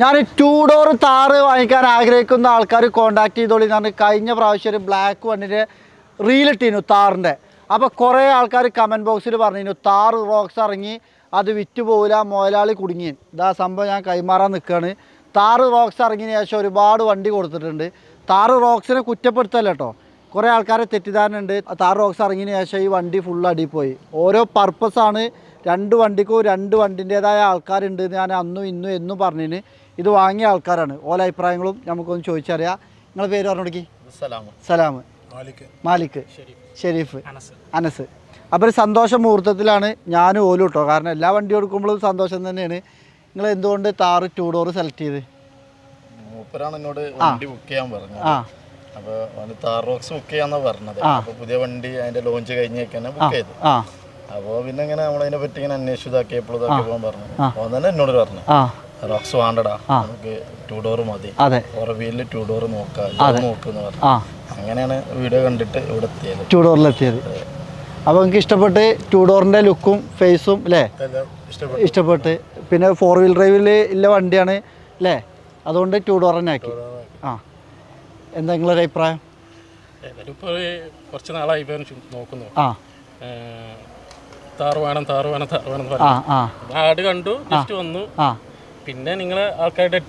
ഞാൻ two door താറ് വാങ്ങിക്കാൻ ആഗ്രഹിക്കുന്ന ആൾക്കാർ കോണ്ടാക്ട് ചെയ്തോളി ഞാൻ കഴിഞ്ഞ പ്രാവശ്യം ഒരു ബ്ലാക്ക് വണ്ണിന്റെ റീലിട്ടിരുന്നു താറിന്റെ അപ്പോൾ കുറേ ആൾക്കാർ കമന്റ് ബോക്സിൽ പറഞ്ഞിരുന്നു താറ് റോക്സ് ഇറങ്ങി അത് വിറ്റ് പോകില്ല മുതലാളി കുടുങ്ങി ഇതാ സംഭവം ഞാൻ കൈമാറാൻ നിൽക്കുകയാണ് താറ് റോക്സ് ഇറങ്ങിയതിന് ശേഷം ഒരുപാട് വണ്ടി കൊടുത്തിട്ടുണ്ട്. താറ് റോക്സിനെ കുറ്റപ്പെടുത്തല്ല കേട്ടോ കുറേ ആൾക്കാരെ തെറ്റിദ്ധാരണ ഉണ്ട് താറ് റോക്സ് ഇറങ്ങിയതിന് ശേഷം ഈ വണ്ടി ഫുൾ അടിപ്പോയി പോയി. ഓരോ പർപ്പസാണ് രണ്ട് വണ്ടിക്കും രണ്ട് വണ്ടിന്റേതായ ആൾക്കാരുണ്ട് ഞാൻ അന്നും ഇന്നും എന്നും പറഞ്ഞതിന് ഇത് വാങ്ങിയ ആൾക്കാരാണ്. ഓല അഭിപ്രായങ്ങളും നമുക്കൊന്ന് ചോദിച്ചറിയാം. നിങ്ങളെ പേര് പറഞ്ഞു കൊടുക്കി സലാം മാലിക്. മാലിക്. ഷെരീഫ്. അനസ്. അനസ്. അപ്പോൾ ഒരു സന്തോഷ മുഹൂർത്തത്തിലാണ് ഞാനും ഓലും കേട്ടോ കാരണം എല്ലാ വണ്ടി എടുക്കുമ്പോഴും സന്തോഷം തന്നെയാണ്. നിങ്ങൾ എന്തുകൊണ്ട് താറ് ടൂ ഡോർ സെലക്ട് ചെയ്ത്? മൂപ്പരാണ് എന്നോട് വണ്ടി ബുക്ക് ചെയ്യാൻ പറഞ്ഞത്. അപ്പോൾ അപ്പൊ താർ റോക്സ് ബുക്ക് ചെയ്യാന്നാ പറഞ്ഞത്. ആ. പുതിയ വണ്ടി അതിന്റെ ലോഞ്ച് കഴിഞ്ഞേക്കാണ് ബുക്ക് ചെയ്തു. അപ്പോൾ അപ്പൊ പിന്നെ ഇങ്ങനെ നമ്മളതിനെ പറ്റി ഇങ്ങനെ അന്വേഷിച്ചതാക്കിയപ്പോഴും പറഞ്ഞു. അവൻ തന്നെ എന്നോട് പറഞ്ഞു. ആ. റോക്സ് വേണ്ടടാ. നമുക്ക് ടൂ ഡോർ മതി വീലിൽ ടൂ ഡോർ നോക്കാം. നോക്കുന്ന അങ്ങനെയാണ് വീഡിയോ കണ്ടിട്ട് ഇവിടെ എത്തിയത്. ടൂ ഡോറിലെത്തിയത് അപ്പോൾ നിങ്ങൾക്ക് ഇഷ്ടപ്പെട്ട് ടൂ ഡോറിന്റെ ലുക്കും ഫേസും അല്ലേ ഇഷ്ടപ്പെട്ടു. പിന്നെ ഫോർ വീൽ ഡ്രൈവിൽ ഇല്ല വണ്ടിയാണ് അല്ലേ അതുകൊണ്ട് ടൂ ഡോർ തന്നെ ആക്കി. ആ. എന്താ നിങ്ങളൊരു അഭിപ്രായം? കുറച്ച് നാളായി നോക്കുന്നു. ആ. താറ് വേണം താറ് വേണം താറ് വേണം എന്ന് ആ ആ. ആട് കണ്ടു ജസ്റ്റ് വന്നു. ആ. പിന്നെ നിങ്ങൾ ആൾക്കാരുടെ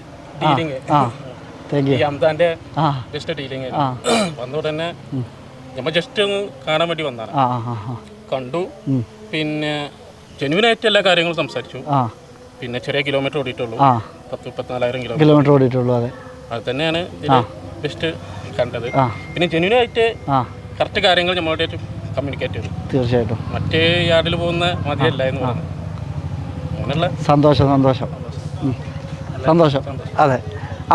ഡീലിങ് ഈ അംതാന്റെ ജസ്റ്റ് ഡീലിങ് ആ. വന്ന ഉടനെ നമ്മൾ ജസ്റ്റ് ഒന്ന് കാണാൻ വേണ്ടി വന്നതാണ്. ആ കണ്ടു. പിന്നെ ജെനുവിനായിട്ട് എല്ലാ കാര്യങ്ങളും സംസാരിച്ചു. പിന്നെ ചെറിയ കിലോമീറ്റർ ഓടിയിട്ടുള്ളൂ. പത്ത് മുപ്പത്തിനാലായിരം കിലോമീറ്റർ ഓടിയിട്ടുള്ളൂ അതെ. അത് തന്നെയാണ് ബെസ്റ്റ് കണ്ടത്. പിന്നെ ജെനുവിനായിട്ട് കറക്റ്റ് കാര്യങ്ങൾ നമ്മളോട് കമ്മ്യൂണിക്കേറ്റ് ചെയ്തു. തീർച്ചയായിട്ടും. മറ്റേ യാർഡിൽ പോകുന്ന മതിയല്ല എന്ന് പറഞ്ഞു. അങ്ങനെയുള്ള സന്തോഷം സന്തോഷം. സന്തോഷം. അതെ.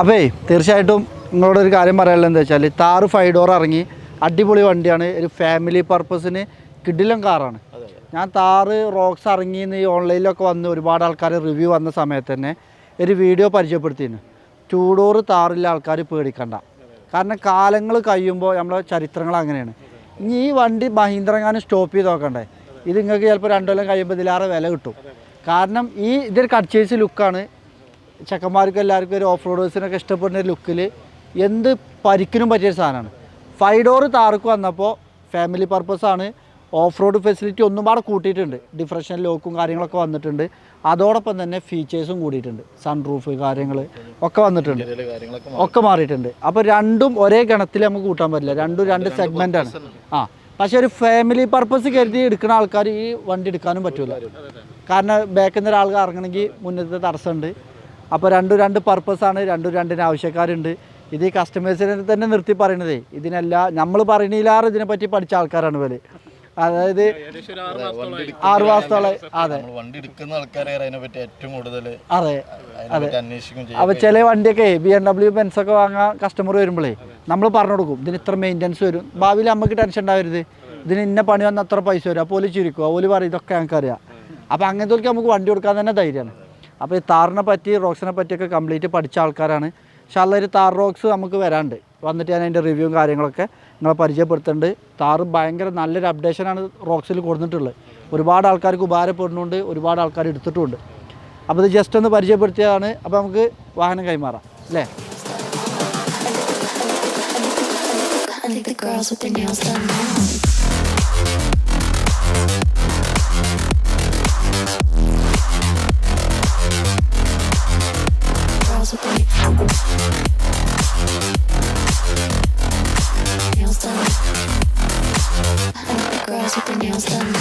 അപ്പേ തീർച്ചയായിട്ടും നിങ്ങളോട് ഒരു കാര്യം പറയാനുള്ളത് എന്താ വെച്ചാൽ താറ് ഫൈവ് ഡോർ ഇറങ്ങി അടിപൊളി വണ്ടിയാണ്. ഒരു ഫാമിലി പർപ്പസിന് കിടിലം കാറാണ് ഞാൻ താറ് റോക്സ് ഇറങ്ങിയെന്ന് ഈ ഓൺലൈനിലൊക്കെ വന്ന് ഒരുപാട് ആൾക്കാർ റിവ്യൂ വന്ന സമയത്ത് തന്നെ ഒരു വീഡിയോ പരിചയപ്പെടുത്തിയിരുന്നു ടൂ ഡോർ താറില്ല ആൾക്കാർ പേടിക്കണ്ട. കാരണം കാലങ്ങൾ കഴിയുമ്പോൾ നമ്മളെ ചരിത്രങ്ങൾ അങ്ങനെയാണ്. ഇനി ഈ വണ്ടി മഹീന്ദ്രങ്ങാനും സ്റ്റോപ്പ് ചെയ്ത് നോക്കണ്ടേ? ഇത് നിങ്ങൾക്ക് ചിലപ്പോൾ രണ്ടു കൊല്ലം കഴിയുമ്പോൾ ഇതിലേറെ വില കിട്ടും. കാരണം ഈ ഇതൊരു കട്ട്ചേസ് ലുക്കാണ് ചെക്കന്മാർക്കും എല്ലാവർക്കും ഒരു ഓഫ് റോഡേഴ്സിനൊക്കെ ഇഷ്ടപ്പെടുന്ന ഒരു ലുക്കിൽ എന്ത് പരിക്കിനും പറ്റിയ സാധനമാണ്. ഫൈവ് ഡോർ താർക്ക് വന്നപ്പോൾ ഫാമിലി പർപ്പസാണ് ഓഫ് റോഡ് ഫെസിലിറ്റി ഒന്നും പാടെ കൂട്ടിയിട്ടുണ്ട്. ഡിഫ്രഷൻ ലോക്കും കാര്യങ്ങളൊക്കെ വന്നിട്ടുണ്ട്. അതോടൊപ്പം തന്നെ ഫീച്ചേഴ്സും കൂടിയിട്ടുണ്ട്. സൺ റൂഫ് കാര്യങ്ങൾ ഒക്കെ വന്നിട്ടുണ്ട്. ഒക്കെ മാറിയിട്ടുണ്ട്. അപ്പോൾ രണ്ടും ഒരേ ഗണത്തിൽ നമുക്ക് കൂട്ടാൻ പറ്റില്ല. രണ്ടും രണ്ട് സെഗ്മെന്റാണ് ആ. പക്ഷേ ഒരു ഫാമിലി പർപ്പസ് കരുതി എടുക്കുന്ന ആൾക്കാർ ഈ വണ്ടി എടുക്കാനും പറ്റില്ല കാരണം ബാക്കിൽ നിന്ന് ഒരാൾക്ക് ഇറങ്ങണമെങ്കിൽ മുന്നത്തെ തടസ്സമുണ്ട്. അപ്പോൾ രണ്ടും രണ്ട് പർപ്പസാണ് രണ്ടും രണ്ടിന് ആവശ്യക്കാരുണ്ട്. ഇത് ഈ കസ്റ്റമേഴ്സിനെ തന്നെ നിർത്തി പറയണതേ ഇതിനെല്ലാം നമ്മൾ പറയണില്ലാറ് ഇതിനെപ്പറ്റി പഠിച്ച ആൾക്കാരാണ് ഇവർ. അതായത് ആറു മാസത്തോളം അതെ. വണ്ടി എടുക്കുന്ന ആൾക്കാരെ അതിനെ പറ്റി ഏറ്റവും കൂടുതൽ അതെ അതെ. അപ്പോൾ ചില വണ്ടിയൊക്കെ ബി എം ഡബ്ല്യു ബെൻസൊക്കെ വാങ്ങാൻ കസ്റ്റമർ വരുമ്പോഴേ നമ്മൾ പറഞ്ഞു കൊടുക്കും ഇതിന് ഇത്ര മെയിന്റനൻസ് വരും. ഭാവിയിൽ നമുക്ക് ടെൻഷൻ ഉണ്ടാവരുത്. ഇതിന് ഇന്ന പണി വന്ന അത്ര പൈസ വരും. അപ്പോൾ ഓൽ ചിരിക്കും. ഓൽ പറയും ഇതൊക്കെ ഞങ്ങൾക്ക് അറിയാം അപ്പോൾ അങ്ങനത്തെ നമുക്ക് വണ്ടി കൊടുക്കാൻ തന്നെ ധൈര്യമാണ്. അപ്പോൾ ഈ താറിനെ പറ്റി റോക്സിനെ പറ്റിയൊക്കെ കംപ്ലീറ്റ് പഠിച്ച ആൾക്കാരാണ്. പക്ഷേ അല്ലൊരു താർ റോക്സ് നമുക്ക് വരാണ്ട്. വന്നിട്ട് ഞാൻ അതിന്റെ റിവ്യൂവും കാര്യങ്ങളൊക്കെ നിങ്ങളെ പരിചയപ്പെടുത്തുന്നുണ്ട്. താർ ഭയങ്കര നല്ലൊരു അപ്ഡേഷനാണ് റോക്സിൽ കൊടുത്തിട്ടുള്ളത്. ഒരുപാട് ആൾക്കാർക്ക് ഉപകാരപ്പെടുന്നുണ്ട് ഒരുപാട് ആൾക്കാർ എടുത്തിട്ടുമുണ്ട്. അപ്പോൾ ഇത് ജസ്റ്റ് ഒന്ന് പരിചയപ്പെടുത്തിയതാണ്. അപ്പോൾ നമുക്ക് വാഹനം കൈമാറാം. അല്ലേ? I think the girls with their nails done. now. understand.